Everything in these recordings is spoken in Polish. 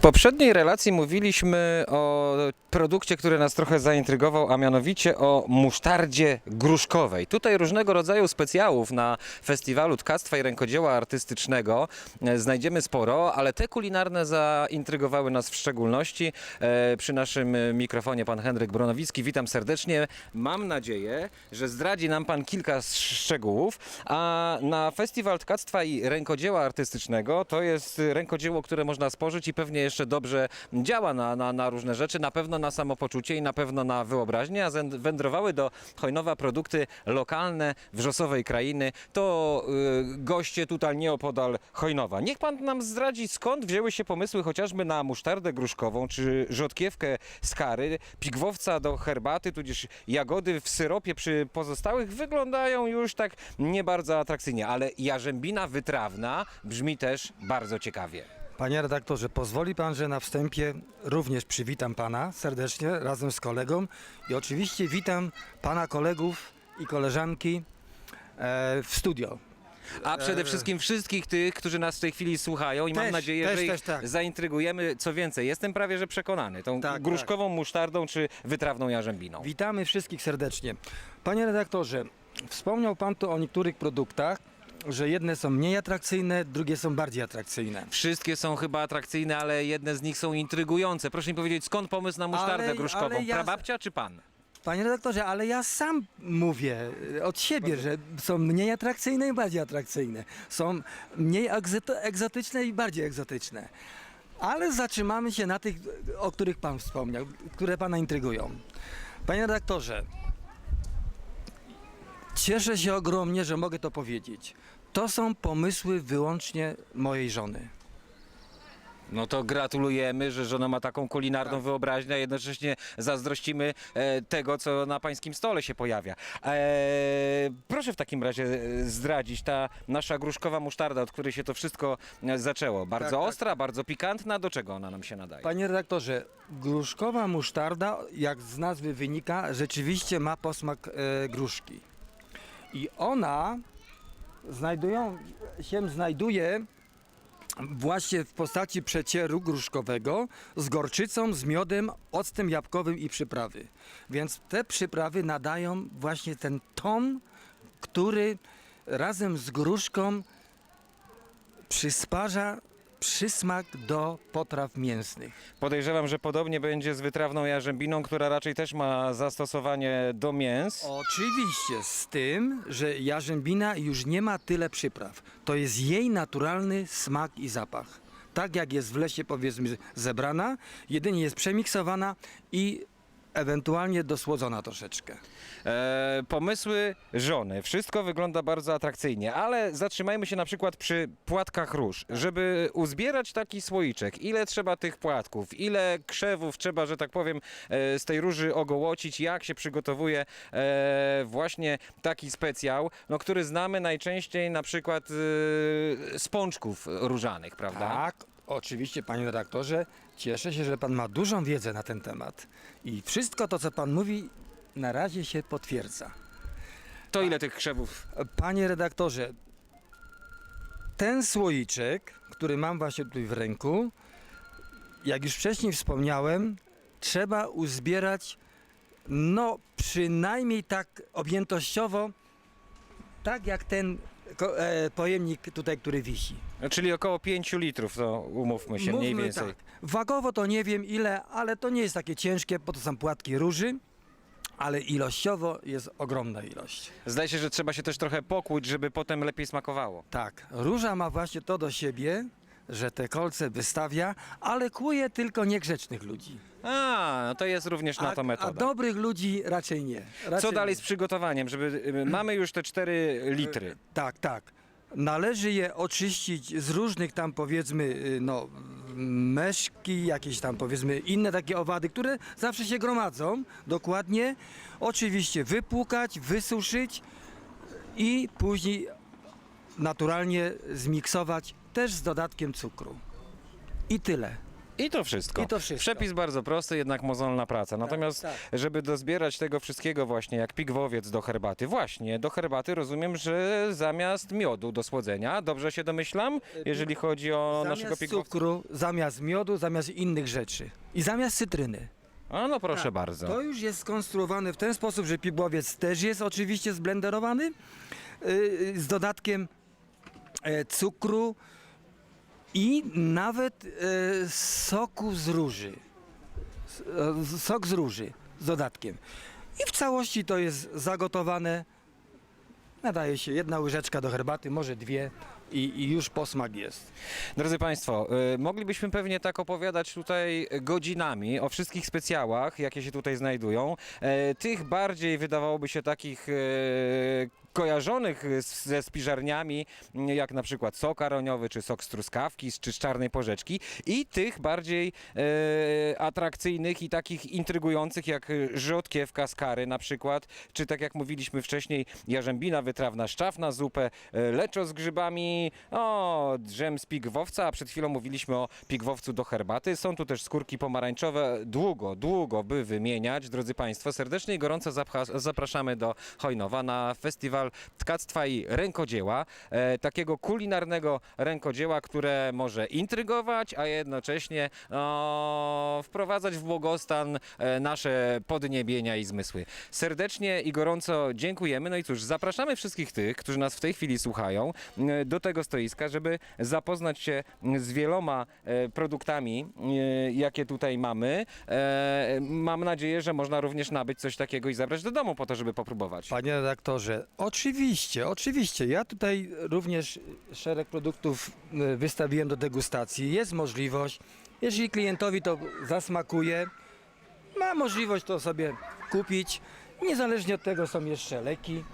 poprzedniej relacji mówiliśmy o produkcie, który nas trochę zaintrygował, a mianowicie o musztardzie gruszkowej. Tutaj różnego rodzaju specjałów na festiwalu tkactwa i rękodzieła artystycznego e, znajdziemy sporo, ale te kulinarne zaintrygowały nas w szczególności. E, Przy naszym mikrofonie pan Henryk Bronowicki. Witam serdecznie. Mam nadzieję, że zdradzi nam pan kilka szczegółów, a na festiwal tkactwa i rękodzieła artystycznego to jest rękodzieło, które można spożyć i pewnie jeszcze dobrze działa na, na, na różne rzeczy, na pewno na samopoczucie i na pewno na wyobraźnię, a wędrowały do Chojnowa produkty lokalne wrzosowej krainy. To y, goście tutaj nieopodal Chojnowa. Niech pan nam zdradzi, skąd wzięły się pomysły chociażby na musztardę gruszkową, czy rzodkiewkę z kary, pigwowca do herbaty, tudzież jagody w syropie przy pozostałych wyglądają już tak nie bardzo atrakcyjnie, ale jarzębina wytrawna brzmi też bardzo ciekawie. Panie redaktorze, pozwoli pan, że na wstępie również przywitam pana serdecznie razem z kolegą i oczywiście witam pana kolegów i koleżanki e, w studio. A przede wszystkim wszystkich tych, którzy nas w tej chwili słuchają i mam Też, nadzieję, też, że ich też, tak. zaintrygujemy. Co więcej, jestem prawie że przekonany, tą Tak, gruszkową musztardą czy wytrawną jarzębiną. Witamy wszystkich serdecznie. Panie redaktorze, wspomniał pan tu o niektórych produktach, że jedne są mniej atrakcyjne, drugie są bardziej atrakcyjne. Wszystkie są chyba atrakcyjne, ale jedne z nich są intrygujące. Proszę mi powiedzieć, skąd pomysł na musztardę Ale- gruszkową? ale ja- Prababcia czy pan? Panie redaktorze, ale ja sam mówię e, od siebie, że są mniej atrakcyjne i bardziej atrakcyjne. Są mniej egzoty- egzotyczne i bardziej egzotyczne. Ale zatrzymamy się na tych, o których pan wspomniał, które pana intrygują. Panie redaktorze, cieszę się ogromnie, że mogę to powiedzieć. To są pomysły wyłącznie mojej żony. No to gratulujemy, że żona ma taką kulinarną Tak. wyobraźnię, a jednocześnie zazdrościmy e, tego, co na pańskim stole się pojawia. E, proszę w takim razie e, zdradzić, ta nasza gruszkowa musztarda, od której się to wszystko e, zaczęło. Bardzo Tak, tak. ostra, bardzo pikantna. Do czego ona nam się nadaje? Panie redaktorze, gruszkowa musztarda, jak z nazwy wynika, rzeczywiście ma posmak e, gruszki. I ona znajdują, się znajduje właśnie w postaci przecieru gruszkowego z gorczycą, z miodem, octem jabłkowym i przyprawy. Więc te przyprawy nadają właśnie ten ton, który razem z gruszką przysparza przysmak do potraw mięsnych. Podejrzewam, że podobnie będzie z wytrawną jarzębiną, która raczej też ma zastosowanie do mięs. Oczywiście, z tym, że jarzębina już nie ma tyle przypraw. To jest jej naturalny smak i zapach. Tak jak jest w lesie, powiedzmy, zebrana, jedynie jest przemiksowana i ewentualnie dosłodzona troszeczkę. E, pomysły żony. Wszystko wygląda bardzo atrakcyjnie, ale zatrzymajmy się na przykład przy płatkach róż. Żeby uzbierać taki słoiczek, ile trzeba tych płatków, ile krzewów trzeba, że tak powiem, e, z tej róży ogołocić, jak się przygotowuje e, właśnie taki specjał, no, który znamy najczęściej na przykład e, z pączków różanych, prawda? Tak, oczywiście, panie redaktorze, cieszę się, że pan ma dużą wiedzę na ten temat. I wszystko to, co pan mówi, na razie się potwierdza. To ile tych krzewów? Panie redaktorze, ten słoiczek, który mam właśnie tutaj w ręku, jak już wcześniej wspomniałem, trzeba uzbierać no przynajmniej tak objętościowo, tak jak ten ko- e, pojemnik tutaj, który wisi. Czyli około 5 litrów, to umówmy się, mniej Mówmy więcej. Tak. Wagowo to nie wiem ile, ale to nie jest takie ciężkie, bo to są płatki róży, ale ilościowo jest ogromna ilość. Zdaje się, że trzeba się też trochę pokłuć, żeby potem lepiej smakowało. Tak, róża ma właśnie to do siebie, że te kolce wystawia, ale kłuje tylko niegrzecznych ludzi. A, no to jest również na to a, a metoda. dobrych ludzi raczej nie. Raczej Co dalej nie. z przygotowaniem, żeby y, mamy już te 4 litry. Tak, tak. Należy je oczyścić z różnych tam powiedzmy, y, no, meszki, jakieś tam powiedzmy inne takie owady, które zawsze się gromadzą, dokładnie. Oczywiście wypłukać, wysuszyć i później naturalnie zmiksować też z dodatkiem cukru. I tyle. I to wszystko. I to wszystko. Przepis bardzo prosty, jednak mozolna praca. Natomiast, tak. żeby dozbierać tego wszystkiego właśnie, jak pigwowiec do herbaty, właśnie, do herbaty rozumiem, że zamiast miodu do słodzenia, dobrze się domyślam, jeżeli chodzi o naszego Zamiast pigwowca? cukru, zamiast miodu, zamiast innych rzeczy. I zamiast cytryny. A no proszę Tak. bardzo. To już jest skonstruowane w ten sposób, że pigłowiec też jest oczywiście zblenderowany yy, z dodatkiem e, cukru i nawet e, soku z róży. E, Sok z róży z dodatkiem. I w całości to jest zagotowane. Nadaje się jedna łyżeczka do herbaty, może dwie i, i już posmak jest. Drodzy Państwo, y, moglibyśmy pewnie tak opowiadać tutaj godzinami o wszystkich specjałach, jakie się tutaj znajdują. E, Tych bardziej wydawałoby się takich e, kojarzonych z- ze spiżarniami, jak na przykład sok aroniowy, czy sok z truskawki, czy z czarnej porzeczki i tych bardziej e, atrakcyjnych i takich intrygujących jak e, rzodkiewka z kary na przykład, czy tak jak mówiliśmy wcześniej, jarzębina wytrawna, szczaw na zupę, e, leczo z grzybami, o, drzem z pigwowca, a przed chwilą mówiliśmy o pigwowcu do herbaty. Są tu też skórki pomarańczowe, długo, długo by wymieniać. Drodzy Państwo, serdecznie i gorąco zapraszamy do Hojnowa na festiwal tkactwa i rękodzieła, e, takiego kulinarnego rękodzieła, które może intrygować, a jednocześnie o, wprowadzać w błogostan e, nasze podniebienia i zmysły. Serdecznie i gorąco dziękujemy. No i cóż, zapraszamy wszystkich tych, którzy nas w tej chwili słuchają, m, do tego stoiska, żeby zapoznać się z wieloma e, produktami, e, jakie tutaj mamy. E, Mam nadzieję, że można również nabyć coś takiego i zabrać do domu po to, żeby popróbować. Panie redaktorze, oczywiście, oczywiście. Ja tutaj również szereg produktów y, wystawiłem do degustacji. Jest możliwość, jeżeli klientowi to zasmakuje, ma możliwość to sobie kupić. Niezależnie od tego są jeszcze leki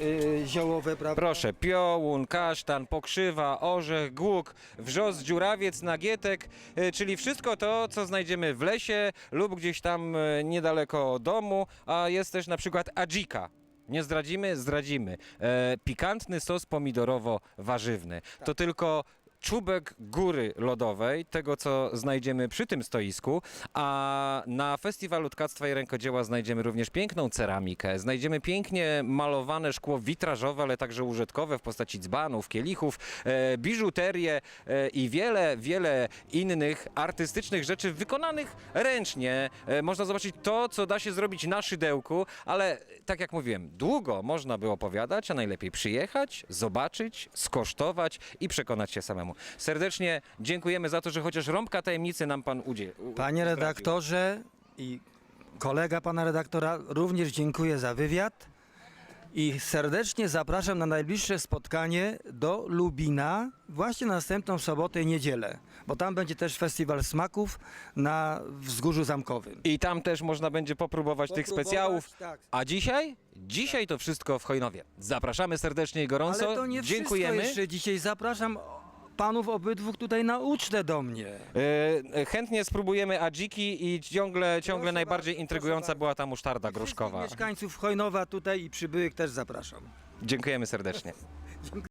y, ziołowe, prawda? Proszę, piołun, kasztan, pokrzywa, orzech, głuk, wrzos, dziurawiec, nagietek, e, czyli wszystko to, co znajdziemy w lesie lub gdzieś tam e, niedaleko domu, a jest też na przykład adzika. Nie zdradzimy? Zdradzimy. E, pikantny sos pomidorowo-warzywny. To tylko czubek góry lodowej, tego co znajdziemy przy tym stoisku, a na Festiwalu Tkactwa i Rękodzieła znajdziemy również piękną ceramikę, znajdziemy pięknie malowane szkło witrażowe, ale także użytkowe w postaci dzbanów, kielichów, e, biżuterię e, i wiele, wiele innych artystycznych rzeczy wykonanych ręcznie. E, można zobaczyć to, co da się zrobić na szydełku, ale tak jak mówiłem, długo można by opowiadać, a najlepiej przyjechać, zobaczyć, skosztować i przekonać się samemu. Serdecznie dziękujemy za to, że chociaż rąbka tajemnicy nam pan udzielił. Panie redaktorze i kolega pana redaktora, również dziękuję za wywiad i serdecznie zapraszam na najbliższe spotkanie do Lubina właśnie następną sobotę i niedzielę, bo tam będzie też festiwal smaków na Wzgórzu Zamkowym. I tam też można będzie popróbować, tych specjałów. tak. A dzisiaj? Dzisiaj to wszystko w Hojnowie. Zapraszamy serdecznie i gorąco. Ale to nie Dziękujemy. wszystko jeszcze dzisiaj. Zapraszam panów obydwu tutaj na ucztę do mnie. E, chętnie spróbujemy adziki i ciągle, ciągle najbardziej bardzo, intrygująca była ta musztarda Wszystkich gruszkowa. mieszkańców Hojnowa tutaj i przybyłych też zapraszam. Dziękujemy serdecznie.